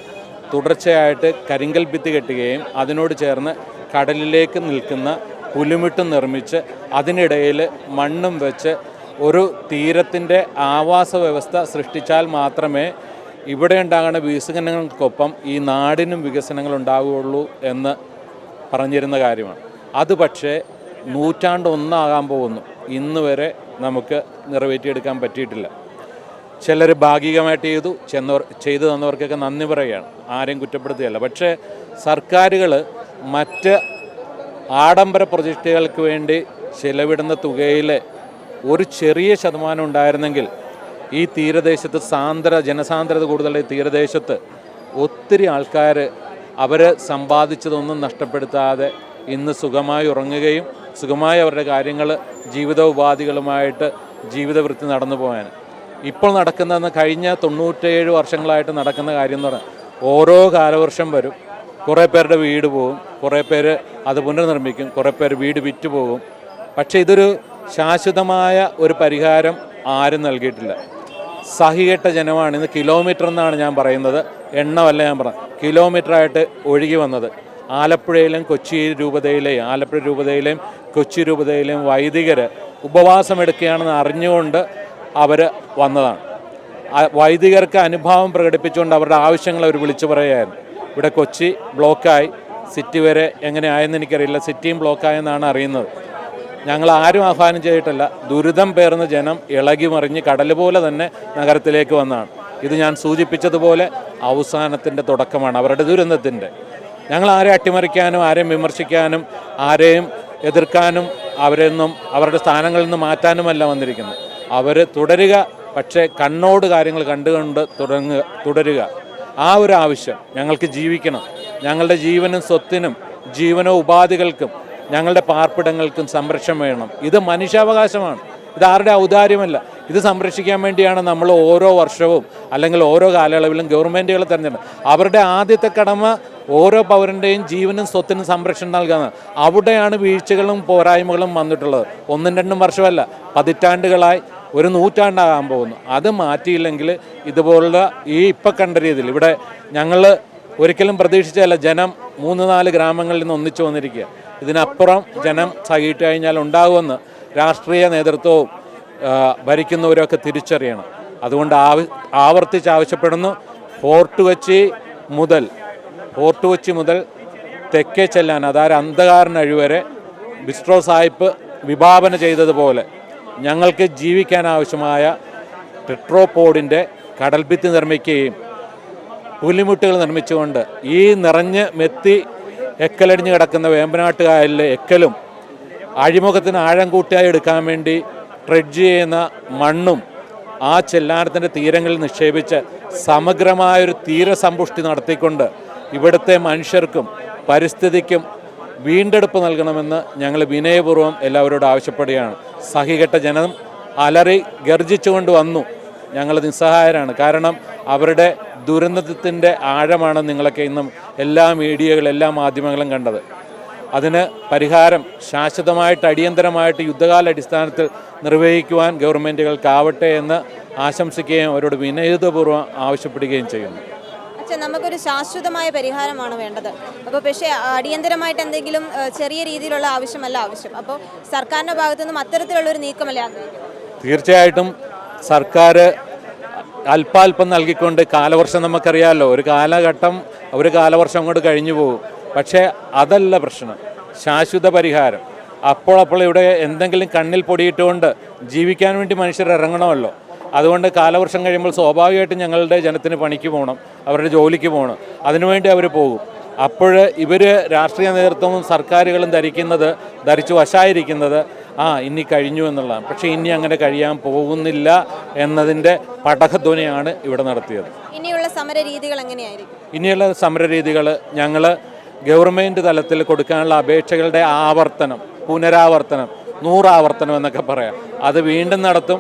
തുടർച്ചയായിട്ട് കരിങ്കൽ ഭിത്തി കെട്ടുകയും അതിനോട് ചേർന്ന് കടലിലേക്ക് നിൽക്കുന്ന പുലിമിട്ടും നിർമ്മിച്ച് അതിനിടയിൽ മണ്ണും വെച്ച് ഒരു തീരത്തിന്റെ ആവാസ വ്യവസ്ഥ സൃഷ്ടിച്ചാൽ മാത്രമേ ഇവിടെ ഉണ്ടാകുന്ന വികസനങ്ങൾക്കൊപ്പം ഈ നാടിനും വികസനങ്ങൾ ഉണ്ടാവുകയുള്ളൂ എന്ന് പറഞ്ഞിരുന്ന കാര്യമാണ്. അത് പക്ഷേ നൂറ്റാണ്ട് ഒന്നാകാൻ പോകുന്നു. ഇന്ന് വരെ നമുക്ക് നിറവേറ്റിയെടുക്കാൻ പറ്റിയിട്ടില്ല. ചിലർ ഭാഗികമായിട്ട് ചെയ്തു ചെന്നവർ ചെയ്തു തന്നവർക്കൊക്കെ നന്ദി പറയുകയാണ്. ആരെയും കുറ്റപ്പെടുത്തുകയല്ല. പക്ഷേ സർക്കാരുകൾ മറ്റ് ആഡംബര പ്രൊജക്റ്റുകൾക്ക് വേണ്ടി ചിലവിടുന്ന തുകയിൽ ഒരു ചെറിയ ശതമാനം ഉണ്ടായിരുന്നെങ്കിൽ ഈ തീരദേശത്ത് സാന്ദ്ര ജനസാന്ദ്രത കൂടുതലുള്ള തീരദേശത്ത് ഒത്തിരി ആൾക്കാർ അവർ സമ്പാദിച്ചതൊന്നും നഷ്ടപ്പെടുത്താതെ ഇന്ന് സുഖമായി ഉറങ്ങുകയും സുഖമായി അവരുടെ കാര്യങ്ങൾ ജീവിതോപാധികളുമായിട്ട് ജീവിതവൃത്തി നടന്നു പോകാൻ ഇപ്പോൾ നടക്കുന്നതെന്ന് കഴിഞ്ഞ തൊണ്ണൂറ്റേഴ് വർഷങ്ങളായിട്ട് നടക്കുന്ന കാര്യം എന്ന് പറഞ്ഞാൽ ഓരോ കാലവർഷം വരും. കുറേ പേരുടെ വീട് പോകും കുറേ പേര് അത് പുനർനിർമ്മിക്കും കുറേ പേര് വീട് വിറ്റ് പോകും. പക്ഷേ ഇതൊരു ശാശ്വതമായ ഒരു പരിഹാരം ആരും നൽകിയിട്ടില്ല. സഹികെട്ട ജനമാണ്. ഇന്ന് കിലോമീറ്റർ എന്നാണ് ഞാൻ പറയുന്നത്. എണ്ണമല്ല ഞാൻ പറഞ്ഞത്. കിലോമീറ്ററായിട്ട് ഒഴുകി വന്നത്. ആലപ്പുഴയിലും കൊച്ചി രൂപതയിലെയും ആലപ്പുഴ രൂപതയിലെയും കൊച്ചി രൂപതയിലെയും വൈദികർ ഉപവാസമെടുക്കുകയാണെന്ന് അറിഞ്ഞുകൊണ്ട് അവർ വന്നതാണ്. വൈദികർക്ക് അനുഭാവം പ്രകടിപ്പിച്ചുകൊണ്ട് അവരുടെ ആവശ്യങ്ങൾ അവർ വിളിച്ചു പറയുകയായിരുന്നു. ഇവിടെ കൊച്ചി ബ്ലോക്കായി സിറ്റി വരെ എങ്ങനെ ആയെന്ന് എനിക്കറിയില്ല. സിറ്റിയും ബ്ലോക്കായെന്നാണ് അറിയുന്നത്. ഞങ്ങൾ ആരും ആഹ്വാനം ചെയ്തിട്ടില്ല. ദുരിതം പേർന്ന ജനം ഇളകി മറിഞ്ഞ് കടൽ പോലെ തന്നെ നഗരത്തിലേക്ക് വന്നതാണ് ഇത് ഞാൻ സൂചിപ്പിച്ചതുപോലെ അവസാനത്തിന്റെ തുടക്കമാണ് അവരുടെ ദുരന്തത്തിന്റെ. ഞങ്ങൾ ആരെ അട്ടിമറിക്കാനും ആരെയും വിമർശിക്കാനും ആരെയും എതിർക്കാനും അവരെയൊന്നും അവരുടെ സ്ഥാനങ്ങളിൽ നിന്ന് മാറ്റാനുമല്ല വന്നിരിക്കുന്നത്. അവർ തുടരുക പക്ഷേ കണ്ണോട് കാര്യങ്ങൾ കണ്ടുകൊണ്ട് തുടങ്ങുക തുടരുക. ആ ഒരു ആവശ്യം ഞങ്ങൾക്ക് ജീവിക്കണം. ഞങ്ങളുടെ ജീവനും സ്വത്തിനും ജീവനോ ഉപാധികൾക്കും ഞങ്ങളുടെ പാർപ്പിടങ്ങൾക്കും സംരക്ഷണം വേണം. ഇത് മനുഷ്യാവകാശമാണ്. ഇത് ആരുടെ ഔദാര്യമല്ല. ഇത് സംരക്ഷിക്കാൻ വേണ്ടിയാണ് നമ്മൾ ഓരോ വർഷവും അല്ലെങ്കിൽ ഓരോ കാലയളവിലും ഗവൺമെന്റുകൾ തിരഞ്ഞെടുക്കുന്നത്. അവരുടെ ആദ്യത്തെ കടമ ഓരോ പൗരന്റെയും ജീവനും സ്വത്തിനും സംരക്ഷണം നൽകുന്നത് അവിടെയാണ് വീഴ്ചകളും പോരായ്മകളും വന്നിട്ടുള്ളത്. ഒന്നും രണ്ടും വർഷമല്ല. പതിറ്റാണ്ടുകളായി ഒരു നൂറ്റാണ്ടാകാൻ പോകുന്നു. അത് മാറ്റിയില്ലെങ്കിൽ ഇതുപോലുള്ള ഈ ഇപ്പം കണ്ട രീതിയിൽ ഇവിടെ ഞങ്ങൾ ഒരിക്കലും പ്രതീക്ഷിച്ചല്ല ജനം മൂന്ന് നാല് ഗ്രാമങ്ങളിൽ നിന്ന് ഒന്നിച്ചു വന്നിരിക്കുക. ഇതിനപ്പുറം ജനം സഹിയിട്ട് കഴിഞ്ഞാൽ ഉണ്ടാകുമെന്ന് രാഷ്ട്രീയ നേതൃത്വവും ഭരിക്കുന്നവരൊക്കെ തിരിച്ചറിയണം. അതുകൊണ്ട് ആവ ആവർത്തിച്ച് ആവശ്യപ്പെടുന്നു. ഫോർട്ട് കൊച്ചി മുതൽ ഫോർട്ട് കൊച്ചി മുതൽ തെക്കേ ചെല്ലാൻ അതായത് അന്ധകാരനഴി വരെ ബിസ്ട്രോ സാഹിബ് വിഭാവന ചെയ്തതുപോലെ ഞങ്ങൾക്ക് ജീവിക്കാൻ ആവശ്യമായ ടെട്രോപോഡിന്റെ കടൽഭിത്തി നിർമ്മിക്കുകയും പുലിമുട്ടുകൾ നിർമ്മിച്ചുകൊണ്ട് ഈ നിറഞ്ഞ് മെത്തി എക്കലടിഞ്ഞ് കിടക്കുന്ന വേമ്പനാട്ട് കായലിലെ എക്കലും അഴിമുഖത്തിന് ആഴം കൂട്ടിയായി എടുക്കാൻ വേണ്ടി ട്രെഡ്ജ് ചെയ്യുന്ന മണ്ണും ആ ചെല്ലാനത്തിന്റെ തീരങ്ങളിൽ നിക്ഷേപിച്ച് സമഗ്രമായൊരു തീരസമ്പുഷ്ടി നടത്തിക്കൊണ്ട് ഇവിടുത്തെ മനുഷ്യർക്കും പരിസ്ഥിതിക്കും വീണ്ടെടുപ്പ് നൽകണമെന്ന് ഞങ്ങൾ വിനയപൂർവം എല്ലാവരോടും ആവശ്യപ്പെടുകയാണ്. സഹികെട്ട ജനം അലറി ഗർജിച്ചുകൊണ്ട് വന്നു. ഞങ്ങൾ നിസ്സഹായരാണ്. കാരണം അവരുടെ ദുരന്തത്തിന്റെ ആഴമാണ് നിങ്ങളൊക്കെ ഇന്നും എല്ലാ മീഡിയകളും എല്ലാ മാധ്യമങ്ങളും കണ്ടത്. അതിന് പരിഹാരം ശാശ്വതമായിട്ട് അടിയന്തരമായിട്ട് യുദ്ധകാല അടിസ്ഥാനത്തിൽ നിർവഹിക്കുവാൻ ഗവൺമെന്റുകൾക്കാവട്ടെ എന്ന് ആശംസിക്കുകയും അവരോട് വിനയതപൂർവം ആവശ്യപ്പെടുകയും ചെയ്യുന്നു. അച്ഛൻ നമുക്കൊരു ശാശ്വതമായ പരിഹാരമാണ് വേണ്ടത്. അപ്പോൾ പക്ഷേ അടിയന്തരമായിട്ട് എന്തെങ്കിലും ചെറിയ രീതിയിലുള്ള ആവശ്യമല്ല ആവശ്യം. അപ്പോൾ സർക്കാരിന്റെ ഭാഗത്തു നിന്നും അത്തരത്തിലുള്ള ഒരു നീക്കമല്ലേ തീർച്ചയായിട്ടും സർക്കാർ അല്പാൽപ്പം നൽകിക്കൊണ്ട് കാലവർഷം നമുക്കറിയാമല്ലോ ഒരു കാലഘട്ടം ഒരു കാലവർഷം കൊണ്ട് കഴിഞ്ഞു പോകും പക്ഷേ അതല്ല പ്രശ്നം. ശാശ്വത പരിഹാരം. അപ്പോൾ ഇവിടെ എന്തെങ്കിലും കണ്ണിൽ പൊടിയിട്ടുകൊണ്ട് ജീവിക്കാൻ വേണ്ടി മനുഷ്യർ ഇറങ്ങണമല്ലോ. അതുകൊണ്ട് കാലവർഷം കഴിയുമ്പോൾ സ്വാഭാവികമായിട്ടും ഞങ്ങളുടെ ജനത്തിന് പണിക്ക് പോകണം അവരുടെ ജോലിക്ക് പോകണം. അതിനുവേണ്ടി അവർ പോകും. അപ്പോൾ ഇവർ രാഷ്ട്രീയ നേതൃത്വവും സർക്കാരുകളും ധരിക്കുന്നത് ധരിച്ചു വശായിരിക്കുന്നത് ആ ഇനി കഴിഞ്ഞു എന്നുള്ളതാണ് പക്ഷേ ഇനി അങ്ങനെ കഴിയാൻ പോകുന്നില്ല എന്നതിന്റെ പടഹധ്വനിയാണ് ഇവിടെ നടത്തിയത്. ഇനിയുള്ള സമര രീതികൾ എങ്ങനെയായിരിക്കും? ഇനിയുള്ള സമര രീതികൾ ഞങ്ങൾ ഗവൺമെന്റ് തലത്തിൽ കൊടുക്കാനുള്ള അപേക്ഷകളുടെ ആവർത്തനം പുനരാവർത്തനം നൂറാവർത്തനം എന്നൊക്കെ പറയാം. അത് വീണ്ടും നടത്തും.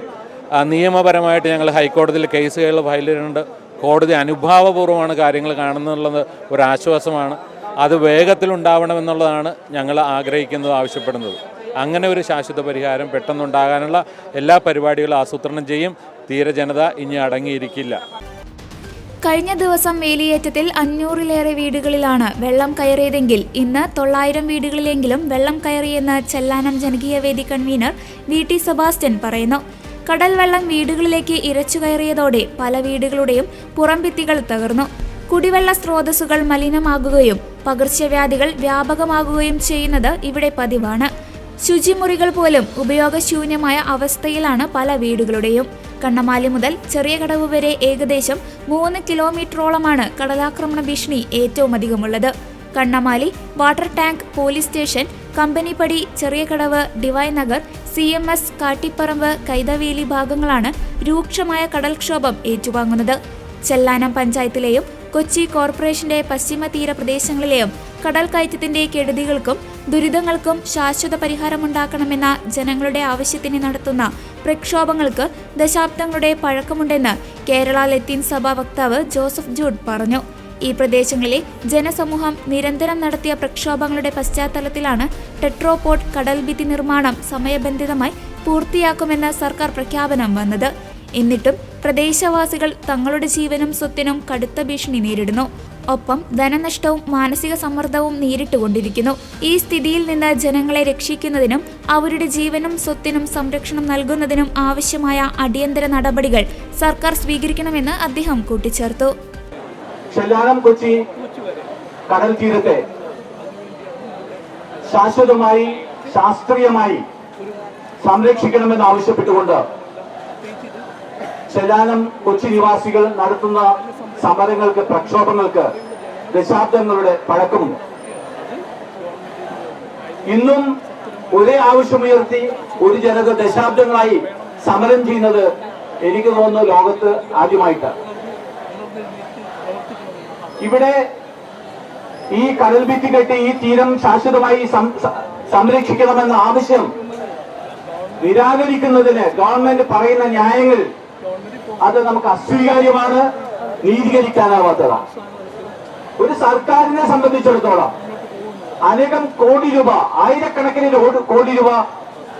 നിയമപരമായിട്ട് ഞങ്ങൾ ഹൈക്കോടതിയിൽ കേസുകൾ ഫയൽ ചെയ്യുന്നുണ്ട്. കോടതി അനുഭാവപൂർവമാണ് കാര്യങ്ങൾ കാണുന്നുള്ളത് ഒരു ആശ്വാസമാണ് അത് വേഗത്തിലുണ്ടാവണമെന്നുള്ളതാണ് ഞങ്ങൾ ആഗ്രഹിക്കുന്നത് ആവശ്യപ്പെടുന്നത്. അങ്ങനെ ഒരു ശാശ്വത പരിഹാരം പെട്ടെന്നുണ്ടാകാനുള്ള എല്ലാ പരിപാടികളും ആസൂത്രണം ചെയ്യും. തീരെ ജനത ഇനി അടങ്ങിയിരിക്കില്ല. കഴിഞ്ഞ ദിവസം വേലിയേറ്റത്തിൽ അഞ്ഞൂറിലേറെ വീടുകളിലാണ് വെള്ളം കയറിയതെങ്കിൽ ഇന്ന് തൊള്ളായിരം വീടുകളിലെങ്കിലും വെള്ളം കയറിയെന്ന് ചെല്ലാനം ജനകീയ വേദി കൺവീനർ വി ടി സെബാസ്റ്റ്യൻ പറയുന്നു. കടൽ വെള്ളം വീടുകളിലേക്ക് ഇരച്ചു കയറിയതോടെ പല വീടുകളുടെയും പുറംഭിത്തികൾ തകർന്നു. കുടിവെള്ള സ്രോതസ്സുകൾ മലിനമാകുകയും പകർച്ചവ്യാധികൾ വ്യാപകമാകുകയും ചെയ്യുന്നത് ഇവിടെ പതിവാണ്. ശുചിമുറികൾ പോലും ഉപയോഗശൂന്യമായ അവസ്ഥയിലാണ് പല വീടുകളുടെയും. കണ്ണമാലി മുതൽ ചെറിയ കടവ് വരെ ഏകദേശം മൂന്ന് കിലോമീറ്ററോളമാണ് കടലാക്രമണ ഭീഷണി ഏറ്റവും അധികമുള്ളത്. Kannamali water tank police station Companypady ചെറിയ കടവ് ഡിവൈ Nagar C M S Kattiparambu Kaithaveli ഭാഗങ്ങളാണ് രൂക്ഷമായ കടൽക്ഷോഭം ഏറ്റുവാങ്ങുന്നത്. ചെല്ലാനം പഞ്ചായത്തിലെയും കൊച്ചി കോർപ്പറേഷന്റെ പശ്ചിമ തീരപ്രദേശങ്ങളിലെയും കടൽ കയറ്റത്തിന്റെ കെടുതികൾക്കും ദുരിതങ്ങൾക്കും ശാശ്വത പരിഹാരമുണ്ടാക്കണമെന്ന ജനങ്ങളുടെ ആവശ്യത്തിന് നടത്തുന്ന പ്രക്ഷോഭങ്ങൾക്ക് ദശാബ്ദങ്ങളുടെ പഴക്കമുണ്ടെന്ന് കേരള ലത്തീൻ സഭാ വക്താവ് ജോസഫ് ജൂഡ് പറഞ്ഞു. ഈ പ്രദേശങ്ങളിലെ ജനസമൂഹം നിരന്തരം നടത്തിയ പ്രക്ഷോഭങ്ങളുടെ പശ്ചാത്തലത്തിലാണ് ടെട്രോപോർട്ട് കടൽഭിത്തി നിർമ്മാണം സമയബന്ധിതമായി പൂർത്തിയാക്കുമെന്ന സർക്കാർ പ്രഖ്യാപനം വന്നത്. എന്നിട്ടും പ്രദേശവാസികൾ തങ്ങളുടെ ജീവനും സ്വത്തിനും കടുത്ത ഭീഷണി നേരിടുന്നു. ഒപ്പം ധനനഷ്ടവും മാനസിക സമ്മർദ്ദവും നേരിട്ടുകൊണ്ടിരിക്കുന്നു. ഈ സ്ഥിതിയിൽ നിന്ന് ജനങ്ങളെ രക്ഷിക്കുന്നതിനും അവരുടെ ജീവനും സ്വത്തിനും സംരക്ഷണം നൽകുന്നതിനും ആവശ്യമായ അടിയന്തര നടപടികൾ സർക്കാർ സ്വീകരിക്കണമെന്ന് അദ്ദേഹം കൂട്ടിച്ചേർത്തു. കൊച്ചി കടൽ തീരത്തെ ശാശ്വതമായി ശാസ്ത്രീയമായി സംരക്ഷിക്കണമെന്ന് ആവശ്യപ്പെട്ടുകൊണ്ട് ചെല്ലാനം കൊച്ചി നിവാസികൾ നടത്തുന്ന സമരങ്ങൾക്ക് പ്രക്ഷോഭങ്ങൾക്ക് ദശാബ്ദങ്ങളുടെ പഴക്കമുണ്ട്. ഇന്നും ഒരേ ആവശ്യമുയർത്തി ഒരു ജനത ദശാബ്ദങ്ങളായി സമരം ചെയ്യുന്നത് എനിക്ക് തോന്നുന്നു ലോകത്ത് ആദ്യമായിട്ടാണ്. ഇവിടെ ഈ കടൽ ഭിത്തി കെട്ടി ഈ തീരം ശാശ്വതമായി സംരക്ഷിക്കണമെന്ന ആവശ്യം നിരാകരിക്കുന്നതിന് ഗവൺമെന്റ് പറയുന്ന ന്യായങ്ങൾ അത് നമുക്ക് അസ്വീകാര്യമാണ് നീതീകരിക്കാനാവാത്തതാണ് ഒരു സർക്കാരിനെ സംബന്ധിച്ചിടത്തോളം അനേകം കോടി രൂപ ആയിരക്കണക്കിന് കോടി രൂപ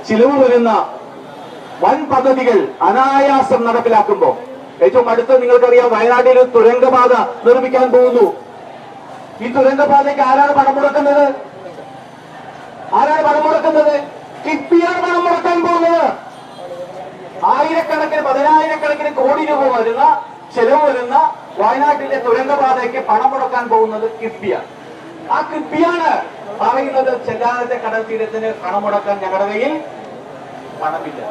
ചിലവ് വരുന്ന വൻ പദ്ധതികൾ അനായാസം നടപ്പിലാക്കുമ്പോൾ ഏറ്റവും അടുത്ത് നിങ്ങൾക്കറിയാം വയനാട്ടിൽ ഒരു തുരങ്കപാത നിർമ്മിക്കാൻ പോകുന്നു. ഈ തുരങ്കപാതയ്ക്ക് ആരാണ് പണം മുടക്കുന്നത്? ആരാണ് പണം മുടക്കുന്നത്? കിഫ്ബിയാണ് പണം മുടക്കാൻ പോകുന്നത്. ആയിരക്കണക്കിന് പതിനായിരക്കണക്കിന് കോടി രൂപ വരുന്ന ചെലവ് വരുന്ന വയനാട്ടിലെ തുരങ്കപാതയ്ക്ക് പണം മുടക്കാൻ പോകുന്നത് കിഫ്ബിയാണ്. ആ കിഫ്ബിയാണ് പറയുന്നത് ചെല്ലാനത്തെ കടൽ തീരത്തിന് പണം മുടക്കാൻ ഞങ്ങളുടെ കയ്യിൽ പണമില്ല.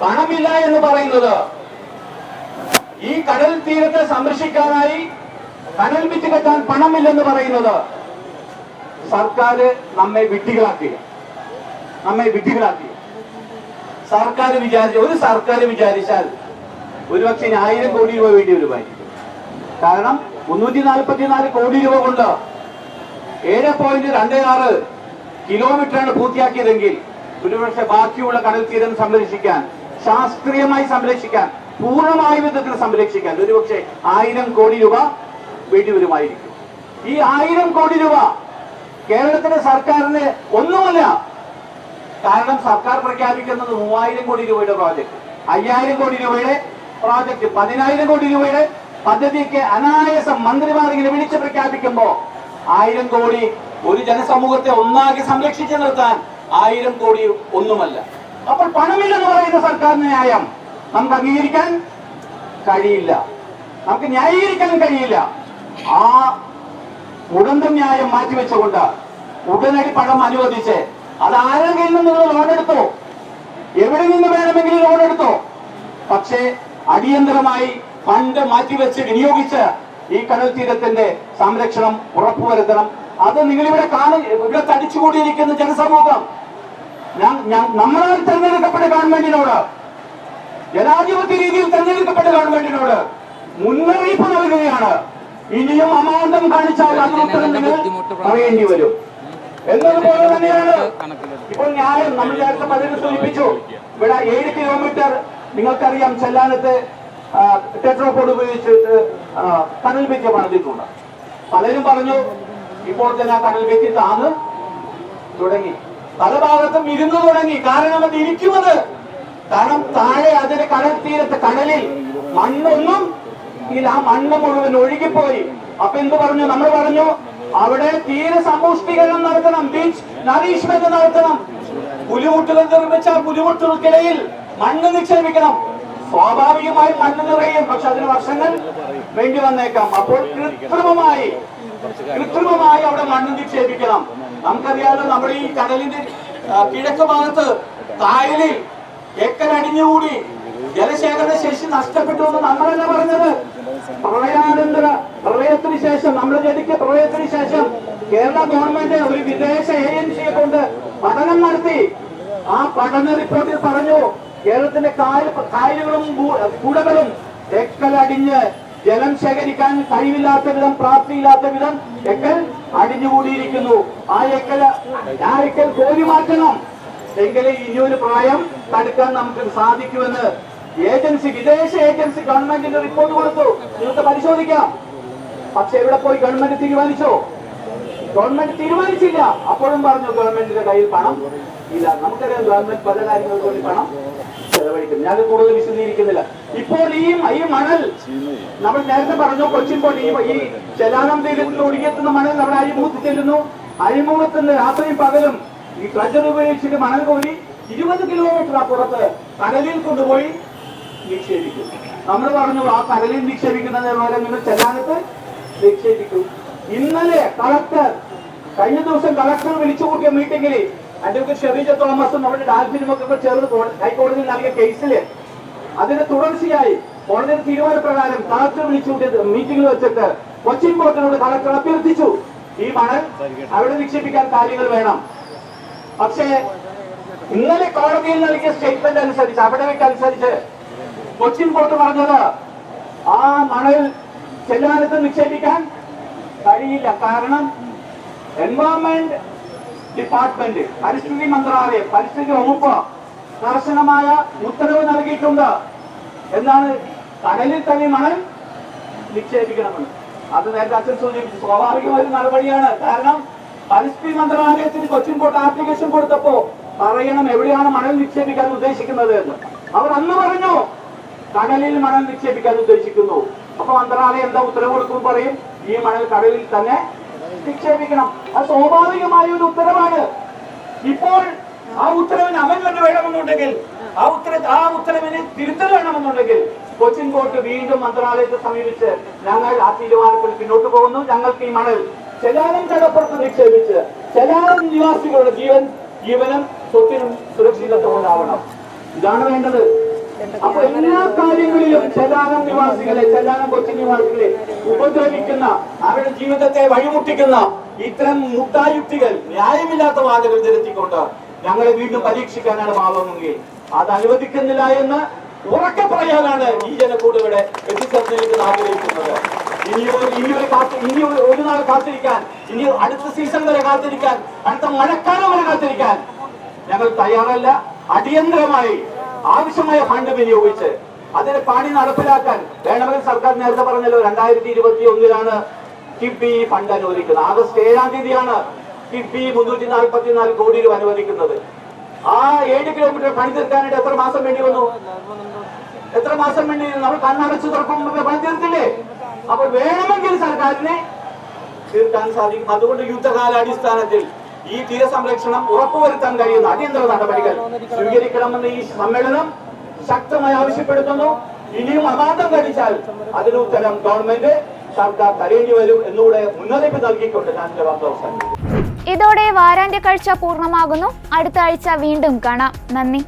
പണമില്ല എന്ന് പറയുന്നത് ഈ കടൽ തീരത്തെ സംരക്ഷിക്കാനായി കടൽ വിറ്റ് കെട്ടാൻ പണമില്ലെന്ന് പറയുന്നത് സർക്കാർ നമ്മെ വിട്ടികളാക്കുക നമ്മെ വിഡ്ഢികളാക്കുക സർക്കാർ വിചാരിച്ച ഒരു സർക്കാർ വിചാരിച്ചാൽ ഒരുപക്ഷെ ഇനി ആയിരം കോടി രൂപ വേണ്ടി വരുമായിരിക്കും. കാരണം മുന്നൂറ്റി നാൽപ്പത്തിനാല് കോടി രൂപ കൊണ്ട് ഏഴ് പോയിന്റ് രണ്ട് ആറ് കിലോമീറ്ററാണ് പൂർത്തിയാക്കിയതെങ്കിൽ ഒരുപക്ഷെ ബാക്കിയുള്ള കടൽ തീരം സംരക്ഷിക്കാൻ ശാസ്ത്രീയമായി സംരക്ഷിക്കാൻ പൂർണമായ വിധത്തിൽ സംരക്ഷിക്കാൻ ഒരുപക്ഷെ ആയിരം കോടി രൂപ വേണ്ടി വരുമായിരിക്കും. ഈ ആയിരം കോടി രൂപ കേരളത്തിലെ സർക്കാരിന് ഒന്നുമല്ല കാരണം സർക്കാർ പ്രഖ്യാപിക്കുന്നത് മൂവായിരം കോടി രൂപയുടെ പ്രോജക്റ്റ് അയ്യായിരം കോടി രൂപയുടെ പ്രോജക്റ്റ് പതിനായിരം കോടി രൂപയുടെ പദ്ധതിക്ക് അനായാസം മന്ത്രിമാർ ഇങ്ങനെ വിളിച്ച് പ്രഖ്യാപിക്കുമ്പോ ആയിരം കോടി ഒരു ജനസമൂഹത്തെ ഒന്നാകെ സംരക്ഷിച്ചു നിർത്താൻ ആയിരം കോടി ഒന്നുമല്ല. അപ്പോൾ പണമില്ലെന്ന് പറയുന്ന സർക്കാർ ന്യായം നമുക്ക് അംഗീകരിക്കാൻ കഴിയില്ല. നമുക്ക് ന്യായീകരിക്കാൻ കഴിയില്ല. ആ മുടന്തം ന്യായം മാറ്റിവെച്ചുകൊണ്ട് ഉടനടി പണം അനുവദിച്ച് അത് ആരുടെ കയ്യിൽ നിങ്ങൾ ലോൺ എടുത്തോ? എവിടെ നിന്ന് വേണമെങ്കിലും ലോൺ എടുത്തോ? പക്ഷേ അടിയന്തരമായി ഫണ്ട് മാറ്റിവെച്ച് വിനിയോഗിച്ച് ഈ കടൽ തീരത്തിന്റെ സംരക്ഷണം ഉറപ്പുവരുത്തണം. അത് നിങ്ങളിവിടെ കാണും ഇവിടെ തടിച്ചുകൂടിയിരിക്കുന്ന ജനസമൂഹം. നമ്മളാൽ തെരഞ്ഞെടുക്കപ്പെട്ട ഗവൺമെന്റിനോട് ജനാധിപത്യ രീതിയിൽ തെരഞ്ഞെടുക്കപ്പെട്ട ഗവൺമെന്റിനോട് മുന്നറിയിപ്പ് നൽകുകയാണ്. ഇനിയും അമാന്തം കാണിച്ചാൽ അതിനുത്തരം നിങ്ങൾ പറയേണ്ടി വരും. എന്നതുപോലെ തന്നെയാണ് ഇപ്പോൾ ന്യായം നമ്മൾ നേരത്തെ പലരും സൂചിപ്പിച്ചു. ഇവിടെ ഏഴ് കിലോമീറ്റർ നിങ്ങൾക്കറിയാം ചെല്ലാനത്ത് ടെട്രോപോഡ് ഉപയോഗിച്ചിട്ട് കനൽ കടൽ ഭിത്തി പണിതിട്ടുണ്ട് പലരും പറഞ്ഞു ഇപ്പോൾ തന്നെ ആ കടൽ ഭിത്തി താന്ന് തുടങ്ങി. പല ഭാഗത്തും ഇരുന്നു തുടങ്ങി. കാരണം അത് ഇരിക്കുന്നത്. കാരണം താഴെ അതിന് കടൽ തീരത്ത് കടലിൽ മണ്ണൊന്നും ഇല്ല. ആ മണ്ണ് മുഴുവൻ ഒഴുകിപ്പോയി. അപ്പൊ എന്ത് പറഞ്ഞു? നമ്മൾ പറഞ്ഞു അവിടെ തീര സമ്പുഷ്ടീകരണം നടത്തണം ബീച്ച് നറീഷ്മെന്റ് നടത്തണം. പുലിമുട്ടുകൾ നിർമ്മിച്ച പുലിമുട്ടുകൾക്കിടയിൽ മണ്ണ് നിക്ഷേപിക്കണം. സ്വാഭാവികമായി മണ്ണ് നിറയും പക്ഷെ അതിന് വർഷങ്ങൾ വേണ്ടി വന്നേക്കാം. അപ്പോൾ കൃത്രിമമായി കൃത്രിമമായി അവിടെ മണ്ണ് നിക്ഷേപിക്കണം. നമുക്കറിയാലോ നമ്മുടെ ഈ കടലിന്റെ കിഴക്ക് ഭാഗത്ത് കായലിൽ ഏക്കർ അടിഞ്ഞുകൂടി ജലശേഖരണ ശേഷി നഷ്ടപ്പെട്ടു എന്ന് നമ്മളല്ല പറഞ്ഞത്. പ്രളയാനന്തര പ്രളയത്തിന് ശേഷം നമ്മൾ ജനിക്ക പ്രളയത്തിന് ശേഷം കേരള ഗവൺമെന്റ് ഒരു വിദേശ ഏജൻസിയെ കൊണ്ട് പഠനം നടത്തി. ആ പഠന റിപ്പോർട്ടിൽ പറഞ്ഞു കേരളത്തിന്റെ കായലുകളും കുടകളും തെക്കലടിഞ്ഞ് ജലം ശേഖരിക്കാൻ കഴിവില്ലാത്ത വിധം പ്രാപ്തിയില്ലാത്ത വിധം എക്കൽ അടിഞ്ഞുകൂടിയിരിക്കുന്നു. ആ എക്കൽ ആ എക്കൽ കോരി മാറ്റണം. എങ്കിലേ ഇനിയൊരു പ്രായം തടുക്കാൻ നമുക്ക് സാധിക്കുമെന്ന് ഏജൻസി വിദേശ ഏജൻസി ഗവൺമെന്റിന്റെ റിപ്പോർട്ട് കൊടുത്തു. നിങ്ങൾക്ക് പരിശോധിക്കാം. പക്ഷെ എവിടെ പോയി ഗവൺമെന്റ് തീരുമാനിച്ചോ? ഗവൺമെന്റ് തീരുമാനിച്ചില്ല. അപ്പോഴും പറഞ്ഞു ഗവൺമെന്റിന്റെ കയ്യിൽ പണം ഇല്ല. നമുക്കറിയാം ഗവൺമെന്റ് പല കാര്യങ്ങൾക്ക് വേണ്ടി പണം ചെലവഴിക്കും ഞാൻ കൂടുതൽ വിശദീകരിക്കുന്നില്ല. ഇപ്പോൾ ഈ ഈ മണൽ നമ്മൾ നേരത്തെ പറഞ്ഞു കൊച്ചിൻ പോട്ട് ഈ ചെലാനം തീരത്തിൽ ഒഴുകിയെത്തുന്ന മണൽ നമ്മുടെ അഴിമുഖത്ത് ചെല്ലുന്നു. അഴിമുഖത്ത് നിന്ന് രാത്രിയും പകലും ഈ ട്രജർ ഉപയോഗിച്ചിട്ട് മണൽ കോരി ഇരുപത് കിലോമീറ്റർ അപ്പുറത്ത് കടലിൽ കൊണ്ടുപോയി നിക്ഷേപിക്കും. നമ്മൾ പറഞ്ഞു ആ കടലിൽ നിക്ഷേപിക്കുന്നത് പോലെ നിങ്ങൾ ചെല്ലാനത്ത് നിക്ഷേപിക്കും. ഇന്നലെ കളക്ടർ കഴിഞ്ഞ ദിവസം കളക്ടർ വിളിച്ചു കൂട്ടിയ മീറ്റിംഗിൽ അഡ്വക്കേറ്റ് ഷെറീജ തോമസും നമ്മുടെ ഡാൽഫിനും ഒക്കെ ചേർന്ന് ഹൈക്കോടതിയിൽ നൽകിയ കേസിൽ അതിന് തുടർച്ചയായി കോടതിയുടെ തീരുമാനപ്രകാരം കളക്ടർ വിളിച്ചു കൂട്ടിയത് മീറ്റിംഗിൽ വെച്ചിട്ട് കൊച്ചിൻ കോർട്ടിനോട് കളക്ടർ അഭ്യർത്ഥിച്ചു ഈ മണൽ അവിടെ നിക്ഷേപിക്കാൻ കാര്യങ്ങൾ വേണം. പക്ഷേ ഇന്നലെ കോടതിയിൽ നൽകിയ സ്റ്റേറ്റ്മെന്റ് അനുസരിച്ച് അവിടെ അനുസരിച്ച് കൊച്ചിൻ പോർട്ട് പറഞ്ഞത്. ആ മണൽ ചെല്ലാനത്ത് നിക്ഷേപിക്കാൻ കഴിയില്ല. കാരണം എൻവയോൺമെന്റ് ഡിപ്പാർട്ട്മെന്റ് പരിസ്ഥിതി മന്ത്രാലയം പരിസ്ഥിതി വകുപ്പ് കർശനമായ ഉത്തരവ് നൽകിയിട്ടുണ്ട്. എന്നാണ് കടലിൽ തന്നെ മണൽ നിക്ഷേപിക്കണമെന്ന്. അത് നേരത്തെ അച്ഛൻ സൂചിപ്പിച്ചു. സ്വാഭാവികമായ നടപടിയാണ്. കാരണം പരിസ്ഥിതി മന്ത്രാലയത്തിന് കൊച്ചിൻ കോട്ട് ആപ്ലിക്കേഷൻ കൊടുത്തപ്പോ പറയണം എവിടെയാണ് മണൽ നിക്ഷേപിക്കാൻ ഉദ്ദേശിക്കുന്നത് എന്ന്. അവർ അന്ന് പറഞ്ഞു കടലിൽ മണൽ നിക്ഷേപിക്കാൻ ഉദ്ദേശിക്കുന്നു. അപ്പൊ മന്ത്രാലയം എന്താ ഉത്തരവ് കൊടുക്കും പറയും? ഈ മണൽ കടലിൽ തന്നെ നിക്ഷേപിക്കണം. അത് സ്വാഭാവികമായ ഒരു ഉത്തരവാണ് ഇപ്പോൾ ആ ഉത്തരവിന് അമൻമെന്റ് വേണമെന്നുണ്ടെങ്കിൽ ആ ഉത്തര ആ ഉത്തരവിന് തിരുത്തൽ വേണമെന്നുണ്ടെങ്കിൽ കൊച്ചിൻ കോർട്ട് വീണ്ടും മന്ത്രാലയത്തെ സമീപിച്ച് ഞങ്ങൾ ആ തീരുമാനത്തിൽ പിന്നോട്ട് പോകുന്നു. ഞങ്ങൾക്ക് ഈ മണൽ ചെലാനം കടപ്പുറത്ത് നിക്ഷേപിച്ച് ചെലാനം നിവാസികളുടെ ജീവൻ ജീവനും സ്വത്തിനും സുരക്ഷിതത്വം ഉണ്ടാവണം ഇതാണ് വേണ്ടത്. അപ്പൊ എല്ലാ കാര്യങ്ങളിലും ചെല്ലാനം നിവാസികളെ ചെല്ലാനം കൊച്ചി നിവാസികളെ ഉപദ്രവിക്കുന്ന അവരുടെ ജീവിതത്തെ വഴിമുട്ടിക്കുന്ന ഇത്തരം മുട്ടായുക്തികൾ ന്യായമില്ലാത്ത വാദകൾ നിരത്തിക്കൊണ്ട് ഞങ്ങളെ വീണ്ടും പരീക്ഷിക്കാനാണ് മാവുന്നെങ്കിൽ അത് അനുവദിക്കുന്നില്ല എന്ന് ഉറക്കെ പറയാനാണ് ഈ ജനക്കൂട് ഇവിടെ എത്തിച്ചേർന്നിരിക്കുന്ന ആഗ്രഹിക്കുന്നത്. ഇനി ഒരു ഇനി ഒരു കാത്ത് ഇനി ഒരു നാൾ കാത്തിരിക്കാൻ ഇനി അടുത്ത സീസൺ വരെ കാത്തിരിക്കാൻ അടുത്ത മഴക്കാലം വരെ കാത്തിരിക്കാൻ ഞങ്ങൾ തയ്യാറല്ല. അടിയന്തരമായി ആവശ്യമായ ഫണ്ട് വിനിയോഗിച്ച് അതിന് പണി നടപ്പിലാക്കാൻ വേണമെങ്കിൽ സർക്കാർ നേരത്തെ പറഞ്ഞല്ലോ രണ്ടായിരത്തി ഇരുപത്തി ഒന്നിലാണ് കിഫ്ബി ഫണ്ട് അനുവദിക്കുന്നത്. ആഗസ്റ്റ് ഏഴാം തീയതിയാണ് കിഫ്ബി മുന്നൂറ്റി നാൽപ്പത്തി നാല് കോടി രൂപ അനുവദിക്കുന്നത്. ആ ഏഴ് കിലോമീറ്റർ പണി തീർക്കാനായിട്ട് എത്ര മാസം വേണ്ടി വന്നു? എത്ര മാസം വേണ്ടി? നമ്മൾ കണ്ണടച്ചു തുറക്കും മുമ്പ് പണി തീർത്തില്ലേ? അപ്പോൾ വേണമെങ്കിൽ സർക്കാരിനെ തീർക്കാൻ സാധിക്കും. അതുകൊണ്ട് യുദ്ധകാലാടിസ്ഥാനത്തിൽ ഈ തീരസംരക്ഷണം ഉറപ്പുവരുത്താൻ കഴിയുന്ന അടിയന്തര നടപടികൾ സ്വീകരിക്കണമെന്ന് ഈ സമ്മേളനം ശക്തമായി ആവശ്യപ്പെടുത്തുന്നു ഇനിയും അപാന്തം കഴിച്ചാൽ അതിന് ഉത്തരം ഗവൺമെന്റ് സർക്കാർ തരേണ്ടി വരും എന്നുകൂടെ മുന്നറിയിപ്പ് നൽകിക്കൊണ്ട് ഞാൻ അവസാനിപ്പിക്കുന്നു. ഇതോടെ വാരാന്ത്യ കാഴ്ച പൂർണമാകുന്നു. അടുത്ത ആഴ്ച വീണ്ടും കാണാം. നന്ദി.